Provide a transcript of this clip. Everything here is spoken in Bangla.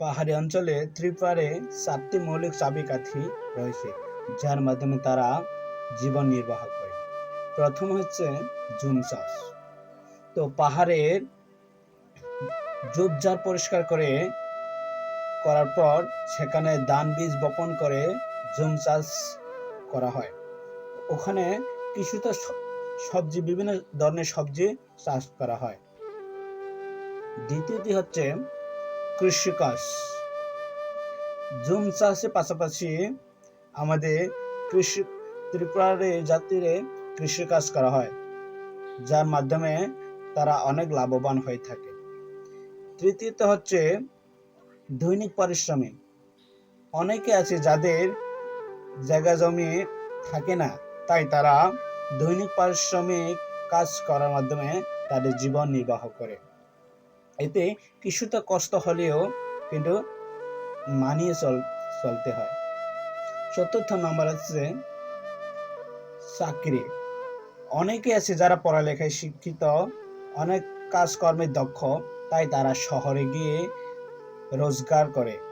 পাহাড়ি অঞ্চলে ত্রিপুরারে চারটি মৌলিক চাবিকাঠি রয়েছে, যার মাধ্যমে তারা জীবন নির্বাহ করে। প্রথম হচ্ছে জুম চাষ তো পাহাড়ের ঝোপঝাড় পরিষ্কার করে করার পর সেখানে ধান বীজ বপন করে জুম চাষ করা হয়। ওখানে কিছুটা সবজি, বিভিন্ন ধরনের সবজি চাষ করা হয়। দ্বিতীয়টি হচ্ছে কৃষিকাজ। জুম চাষের পাশাপাশি আমাদের কৃষি, ত্রিপুরার জাতিরে কৃষিকাজ করা হয়, যার মাধ্যমে তারা অনেক লাভবান হয়ে থাকে। তৃতীয়ত হচ্ছে দৈনিক পরিশ্রমী। অনেকে আছে যাদের জায়গা জমি থাকে না, তাই তারা দৈনিক পারিশ্রমিক কাজ করার মাধ্যমে তাদের জীবন নির্বাহ করে। এতে কিছুটা কষ্ট হলেও কিন্তু মানিয়ে চল চলতে হয়। চতুর্থ নম্বর হচ্ছে চাকরি। অনেকে আছে যারা পড়ালেখায় শিক্ষিত, অনেক কাজকর্মে দক্ষ, তাই তারা শহরে গিয়ে রোজগার করে।